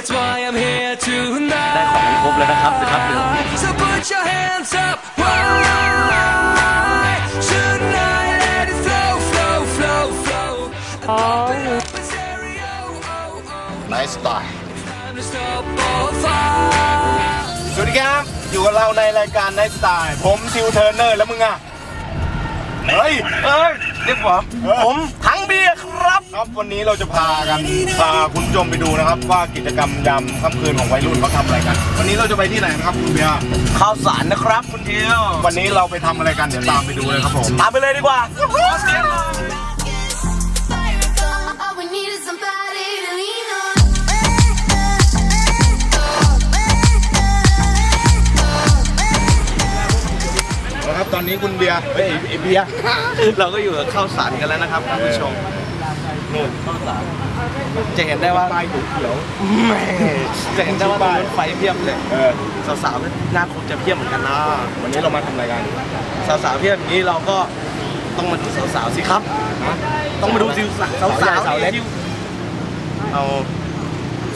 That's why I'm here ได้ของครบ tonight. แล้วนะครับนะครับเดี๋ยว So put your hands up. Why shouldn't I let it flow, flow, flow, flow? Open up a stereo. Oh, oh. ไลฟ์สไตล์ Time to stop all fire. สวัสดีครับ อยู่กับเราในรายการไลฟ์สไตล์ผมทิวเทอร์เนอร์แล้วมึงอะ เฮ้ยเอ้ยเรียกผมผมทั้ง เบียร์ครับ ครับวันนี้เราจะพากันพาคุณผู้ชมไปดูนะครับ ว่ากิจกรรมยามค่ำคืนของวัยรุ่นเขาทำอะไรกัน วันนี้เราจะไปที่ไหนนะครับคุณเบียร์ข้าวสารนะครับคุณทิววันนี้เราไปทำอะไรกันเดี๋ยวตามไปดูเลยครับผมตามไปเลยดีกว่าขอเสียงหน่อย ครับตอนนี้คุณเบียร์เฮ้ยไอ้ไอ้เบียร์เราก็อยู่กับข้าวสารกันแล้วนะครับคุณผู้ชมนู่นข้าวสารจะเห็นได้ว่าป้ายเขียวแหม่จะเห็นได้ว่าตรงรถไฟเพียบเลยๆเออสาวๆก็น่าคงจะเพียบเหมือนกันนะวันนี้เรามาทำอะไรกันสาวๆเพียบอย่างนี้เราก็ต้องมาดูสาวๆสิครับต้องมาดูสิสาวสาวสาวใหญ่สาวเล็กที่เอา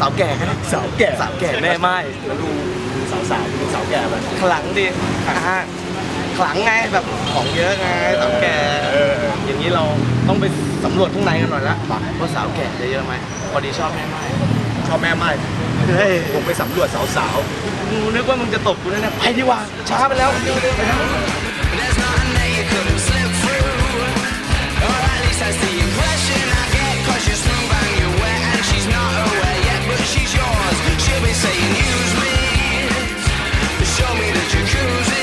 สาวแก่ก็ได้สาวแก่สาวแก่แม่ไม้แล้วดูดูสาวสาวดูสาวแก่ไปขลังดิอ่า ขลังไงแบบของเยอะไงสาวแก่เอออย่างนี้เราต้องไปสำรวจข้างในกันหน่อยละว่าสาวแก่จะเยอะไหมพอดีชอบแม่ไม้ชอบแม่ไม้เฮ้ยผมไปสำรวจสาวกูนึกว่ามึงจะตบกูแน่ๆไปดีกว่าช้าไปแล้ว There's nothing that you couldn't slip through. Or at least that's the impression I get. Cause you're smooth and you're wet and she's not aware yet, but she's yours. She'll be saying, use me. Show me the jacuzzi.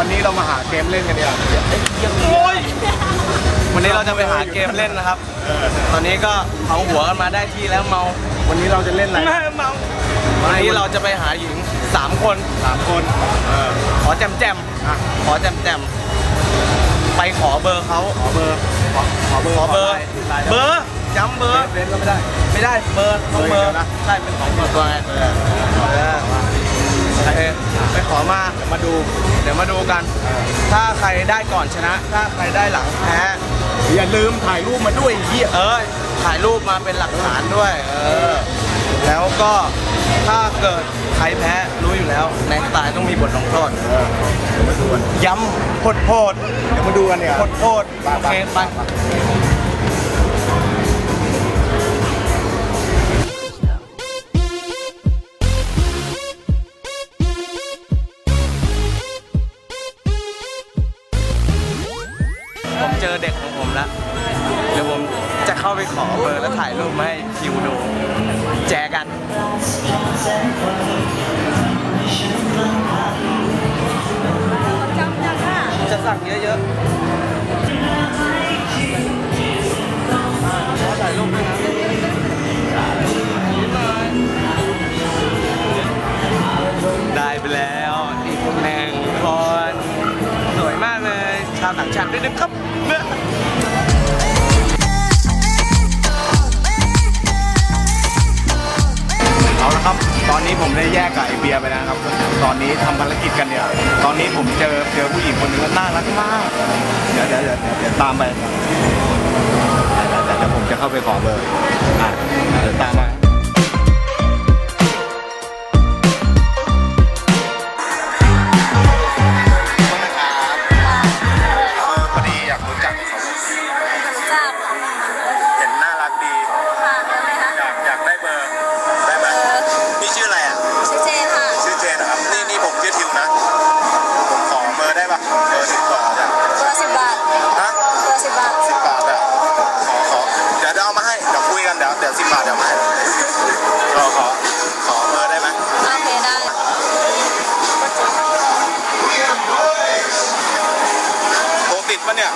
วเดี๋ยววันนี้เรามาหาเกมเล่นกันดีกว่าโอ้ยวันนี้เราจะไปหาเกมเล่นนะครับ ตอนนี้ก็เผาหัวกันมาได้ที่แล้วเมา วันนี้เราจะเล่นอะไรแม่เมา วันนี้เราจะไปหาหญิงสามคนสามคน เออ ขอแจมแจมอะ ขอแจมแจมไปขอเบอร์เขาขอเบอร์ ขอขอเบอร์ ขอเบอร์ไลน์เบอร์ย้ำเบอร์เฟซก็ไม่ได้ ไม่ได้ เบอร์ต้องเบอร์เบอร์เดียวนะใช่ เป็นของเบอร์ตัวไง เออเออโอเคไปขอมามาดู เดี๋ยวมาดูกัน ถ้าใครได้ก่อนชนะ ถ้าใครได้หลังแพ้ อย่าลืมถ่ายรูปมาด้วยไอ้เหี้ยเอ้ยถ่ายรูปมาเป็นหลักฐานด้วย เออ แล้วก็ถ้าเกิดใครแพ้รู้อยู่แล้ว ในสไตล์ต้องมีบทลงโทษเออเดี๋ยวมาดูกันย้ำโพดโพดเดี๋ยวมาดูกันเนี่ยโพดโพดไปโอไปเคไป เจอเด็กของผมแล้วเดี๋ยวผมจะเข้าไปขอเบอร์แล้วถ่ายรูปมาให้คิวดูแจกันจะสั่งเยอะๆขอถ่ายรูปด้วยนะได้ไปแล้วอีกหนึ่งคน ชาวต่างชาติด้วยนะครับเอาละครับ ตอนนี้ผมได้แยกกับไอเบียไปนะครับ ตอนนี้ทำภารกิจกันเนี่ยตอนนี้ผมเจอเจอผู้หญิงคนหนึงน่ารักมาก เดี๋ยวเดี๋ยวเดี๋ยวเดี๋ยวตามไปเดี๋ยวเดี๋ยวเดี๋ยวผมจะเข้าไปขอเบอร์อะเดี๋ยวตามมา ปะเนี่ย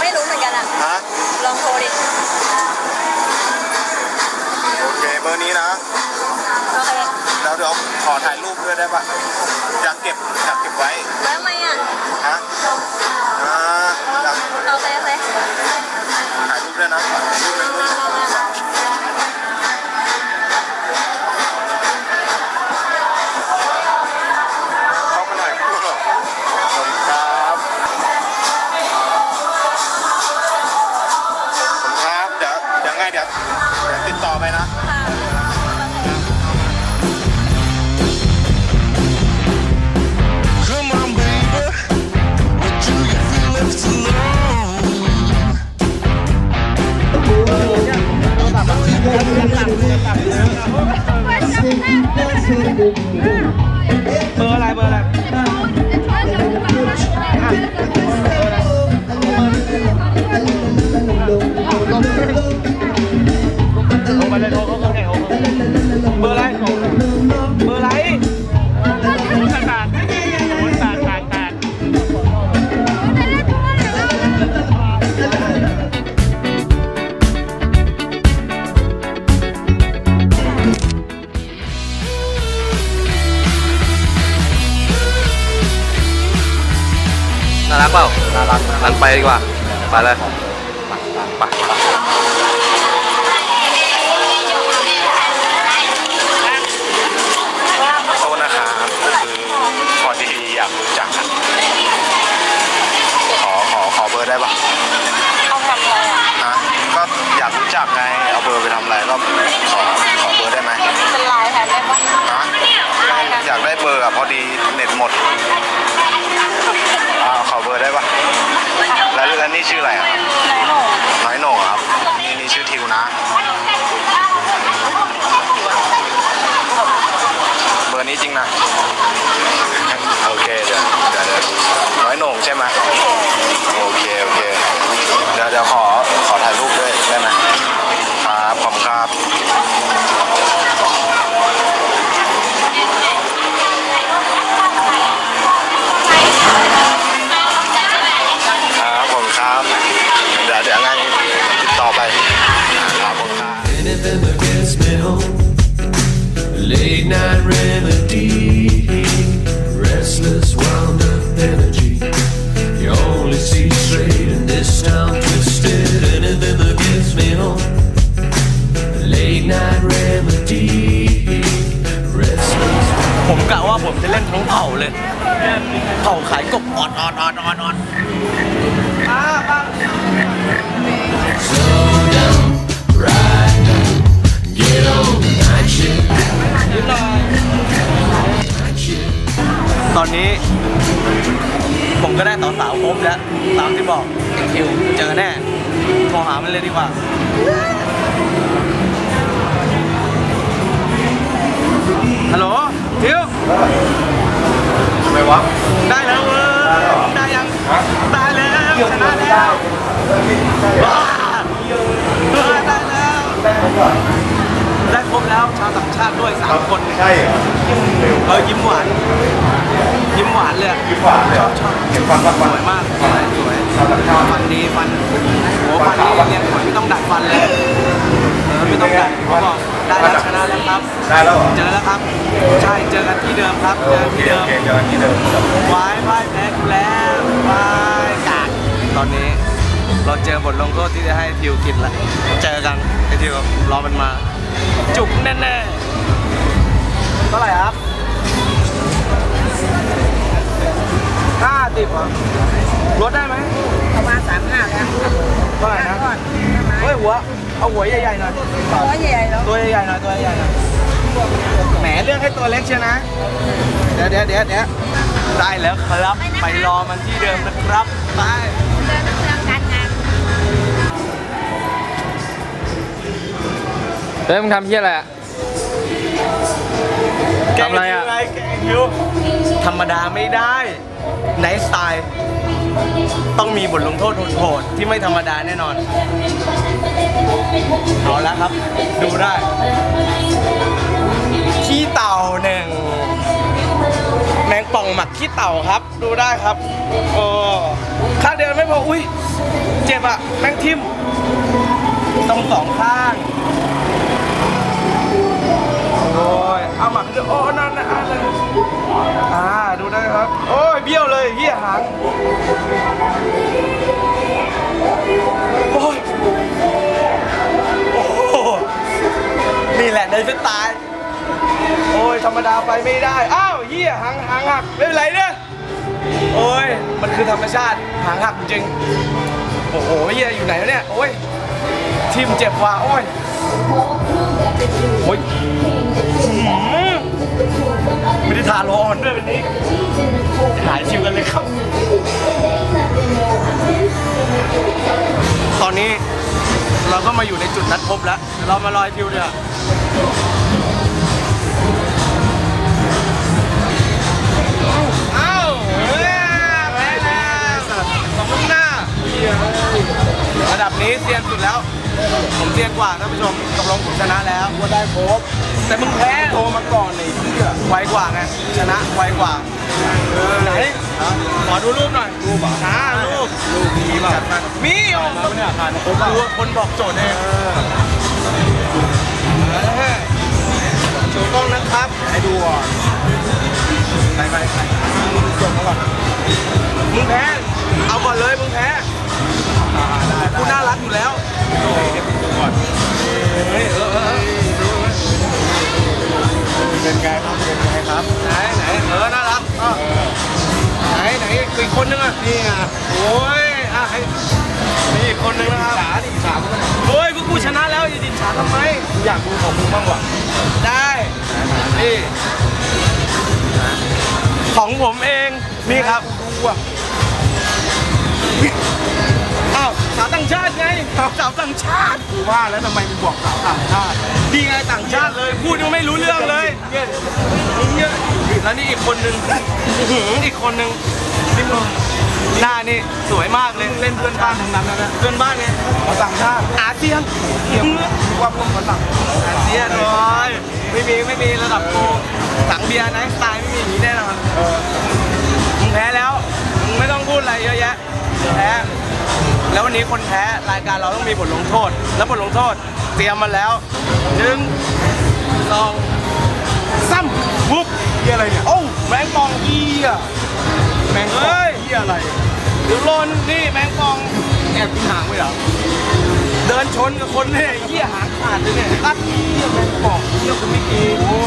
ไม่รู้เหมือนกันอะ ฮะ ลองโทรดิ โอเคเบอร์นี้นะ โอเค แล้วเดี๋ยวขอถ่ายรูปด้วยได้ปะอยากเก็บอยากเก็บไว้ แล้วทำไมอะ ฮะอ่าอยากโอเคโอเคถ่ายรูปด้วยนะถ่ายรูปด้วยเข้า ไปนะ Come on, baby. What do you feel left alone? เบอร์อะไรเบอร์อะไร น่ารักเปล่าน่ารักงั้นไปดีกว่า ไปเลยไปโทษนะครับคือพอดีอยากรู้จักอะขอขอขอเบอร์ได้ปะเอาทำอะไรอะฮะก็อยากรู้จักไง เอาเบอร์ไปทำอะไรก็ขอขอเบอร์ได้ไหมเป็นไลน์แทนได้ปะฮะอยากได้เบอร์อะพอดีเน็ตหมดอ่าขอเบอร์ได้ปะ แล้วแล้วนี่ชื่ออะไรอะครับไหนหนูน้อยโหน่งอะครับ นี่นี่ชื่อทิวนะ เบอร์นี้จริงนะ โอเคเดี๋ยวเดี๋ยวเดี๋ยวน้อยโหน่งใช่ไหมโอเค โอเค เดี๋ยวเดี๋ยวขอ กะว่าผมจะเล่นทั้งเผ่าเลย เผ่าขายกบออดออดออดออดออดตอนนี้ ผมก็ได้ต่อสาวครบแล้ว ตามที่บอกไอ้คิวเจอแน่โทรหามันเลยดีกว่าฮัลโหล ทิวทำไมวะ ได้แล้วเว้ยได้ยังได้แล้วชนะแล้วว้าเออได้แล้ว ได้ครบแล้วชาวต่างชาติด้วยสามคนใช่เหรอเออยิ้มหวาน ยิ้มหวานเลยอะยิ้มหวานเลยเหรอชอบเห็นฟันฟันสฟันวยมากสวย สวยชาวต่างชาติฟันดีฟันโอ้ฟันนี่เรียนไม่ต้องดัดฟันเลยเออไม่ต้องดัดเขาบอกได้แล้วชนะแล้วครับได้แล้วเหรอเจอแล้วครับใช่เจอกันที่เดิมครับเจอโอกันเคที่เดิโอมเคเจอกันที่เดิมวายพ่ายแพ้กูแล้ววายกากตอนนี้เราเจอบทลงโทษที่จะให้ทิวกินแล้วเจอกันไอทิวรอมันมา จุกแน่ๆเท่าไหร่ครับ ห้าสิบอะลดได้ไหมประมาณสามห้าแล้วเท่าไหร่นะเฮ้ยหัว เอาหัวใหญ่ๆหน่อย ตัวใหญ่ๆแล้วตัวใหญ่ๆหน่อย ตัวใหญ่ๆหน่อย แหมเลือกให้ตัวเล็กเชียวนะ เดี๋ยวเดี๋ยวเดี๋ยวเดี๋ยวได้แล้วครับ ไปรอมันที่เดิมนะครับ ไปเดินเรื่องการงานเฮ้ยมึงทำเพี้ยอะไรอะทำอะไรอะแกงคิวธรรมดาไม่ได้ ไนท์สไตล์ ต้องมีบทลงโทษโหดๆที่ไม่ธรรมดาแน่นอน เอาละครับ ดูได้ ขี้เต่าหนึ่งแมงป่องหมักขี้เต่าครับ ดูได้ครับโอ้ข้างเดียวไม่พออุ้ยเจ็บอะแมงทิมตรงสองข้างโอ้ เอาหมักด้วยโอ้นั่นนะอะไรอ่าดูได้ครับ โอ้ยเบี้ยวเลยเหี้ยหางโอ้ยโอ้โหนี่แหละในสไตล์โอ้ยธรรมดาไปไม่ได้ อ้าวเหี้ยหางหางหักไม่เป็นไรเนี่ยโอ้ยมันคือธรรมชาติหางหักจริงโอ้โหเหี้ยอยู่ไหนวะเนี่ยโอ้ยทิมเจ็บว่าโอ้ยโอ้ย ไม่ได้ทาโลออนด้วยวันนี้หายชิวกันเลยครับ ตอนนี้เราก็มาอยู่ในจุดนัดพบแล้ว เรามาลอยทิวเดียวอ้ เซียนกว่าท่านผู้ชมตกลงผมชนะแล้วว่าได้ครบแต่มึงแพ้โทรมาก่อนเลยไวกว่าไงชนะไวกว่าไหนขอดูรูปหน่อยรูปอะอ่ารูปรูปมีป่ะมีโอ้มาเนี่ยผ่านครบดูคนบอกโจทย์เองถูกต้องนะครับให้ดูก่อนไปไปไปจบมาก่อนมึงแพ้เอาก่อนเลยมึงแพ้กูน่ารักอยู่แล้ว เฮ้ยเออเออเป็นไงครับเป็นไงครับไหนไหนเออน่ารักอะไหนไหนอีกคนนึงอะนี่ไงโอ้ยอะให้นี่อีกคนนึงนะครับฉาดิฉามันโอ้ยกูกูชนะแล้วอย่าดินฉาทำไมอยากดูของมึงบ้างว่ะได้นี่ของผมเองนี่ครับดูอะอ้าวสาวต่างชาติไงสาวต่างชาติกูว่าแล้วทำไมมึงบอกสาวต่างชาติดีไงต่างชาติเลยพูดยังไม่รู้เรื่องเลยเนี่ยแล้วนี่อีกคนนึงอื้อหืออีกคนนึงนี่มึงหน้านี่สวยมากเลยเล่นเพื่อนบ้านทั้งนั้นนะนะเพื่อนบ้านไงภาษาต่างชาติอาเซียนเทียมว่าพวกภาษาอาเซียนเลยไม่มีไม่มีระดับโกสังเบียร์ไนท์สไตล์ไม่มีอย่างนี้แน่นอนเออมึงแพ้แล้วมึงไม่ต้องพูดอะไรเยอะแยะแพ้ แล้ววันนี้คนแพ้รายการเราต้องมีบทลงโทษ แล้วบทลงโทษ เตรียมมาแล้วหนึ่งสองซ้ำวุบเหียอะไรเนี่ยโอ้แมงปองเฮียแมงเฮ้ยเหียอะไรเดี๋ยวลนนี่แมงปองแอบกินหางไว้เหรอเดินชนกับคนเนี่ยเฮียหางขาดเลยเนี่ยตัดเหียแมงปองเหียคุณไม่กินโอ้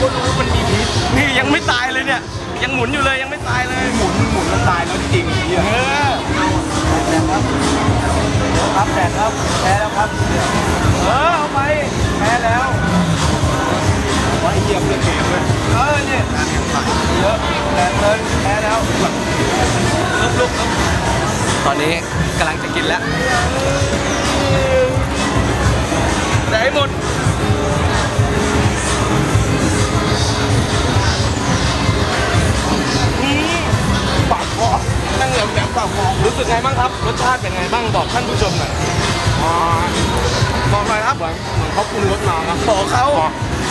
ก็รู้มันมีพิษนี่ยังไม่ตายเลยเนี่ย ยังหมุนอยู่เลยยังไม่ตายเลย หมุนหมุนมันตายแล้วจริงเหียเออครับแดดครับแพ้แล้วครับ เออเอาไปแพ้แล้วว่าเหียเพื่อนเกมเลยเออเนี่ยเยอะแรงเลยแพ้แล้วลุกลุกลุกตอนนี้กำลังจะกินแล้วแต่ให้หมด ครับรสชาติเป็นไงบ้างบอกท่านผู้ชมหน่อยอ่าบอกหน่อยครับเหมือนเหมือนเขาปรุงรสมาครับบอกเขา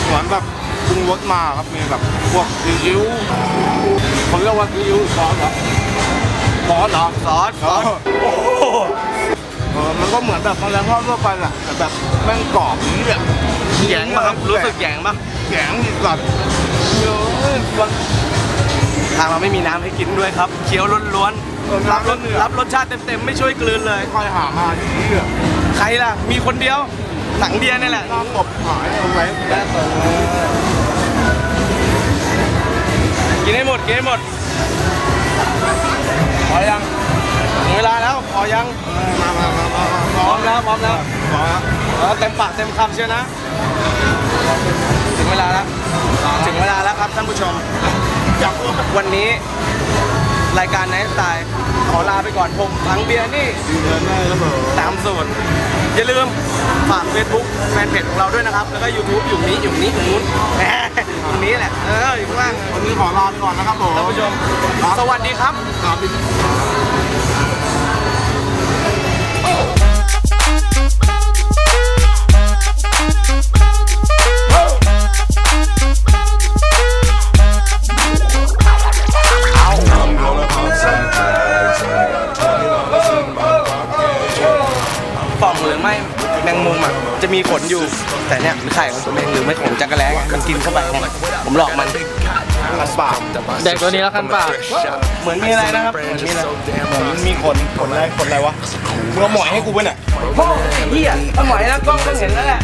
เหมือนแบบปรุงรสมาครับมีแบบพวกซีอิ๊วเขาเรียกว่าซีอิ๊วซอสเหรอซอสเหรอซอสซอสโอ้โหเออมันก็เหมือนแบบแมลงทอดทั่วไปแหละแต่แบบแม่งกรอบนี่แบบแยงป่ะครับรู้สึกแยงป่ะแข็งอีกสัตว์เยอะทางเราไม่มีน้ำให้กินด้วยครับเคี้ยวล้วนๆ รับรสรับรสชาติเต็มๆไม่ช่วยกลืนเลยค่อยหามาที่นี่อะใครล่ะ มีคนเดียวสังเดียนี่แหละน้ำกบหายเอาไว้แต่กินให้หมดกินให้หมดพอยังถึงเวลาแล้วพอยังมามามามามาพร้อมแล้วพร้อมแล้วพอแล้วเออเต็มปากเต็มคำเชียวนะ ถึงเวลาแล้วถึงเวลาแล้วครับท่านผู้ชมอยากรู้วันนี้ รายการไนท์สไตล์ขอลาไปก่อนผมถังเบียร์นี่ดีเลยแม่ครับผมตามสูตรอย่าลืมฝาก Facebook แฟนเพจของเราด้วยนะครับ แล้วก็ YouTube อยู่นี้อยู่นี้อยู่นู้นแหมตรงนี้แหละเอออยู่ข้างล่างวันนี้ขอลาไปก่อนนะครับผมท่านผู้ชมครับสวัสดีครับครับมี เด็กตัวนี้แล้วคันปากเหมือนมีอะไรนะครับเหมือนมีอะไรเหมือนมีขนขนอะไรขนอะไรวะมึงเอาหมอยให้กูปะเนี่ยพ่อเหี้ยเอาหมอยนะกล้องต้องเห็นแล้วแหละ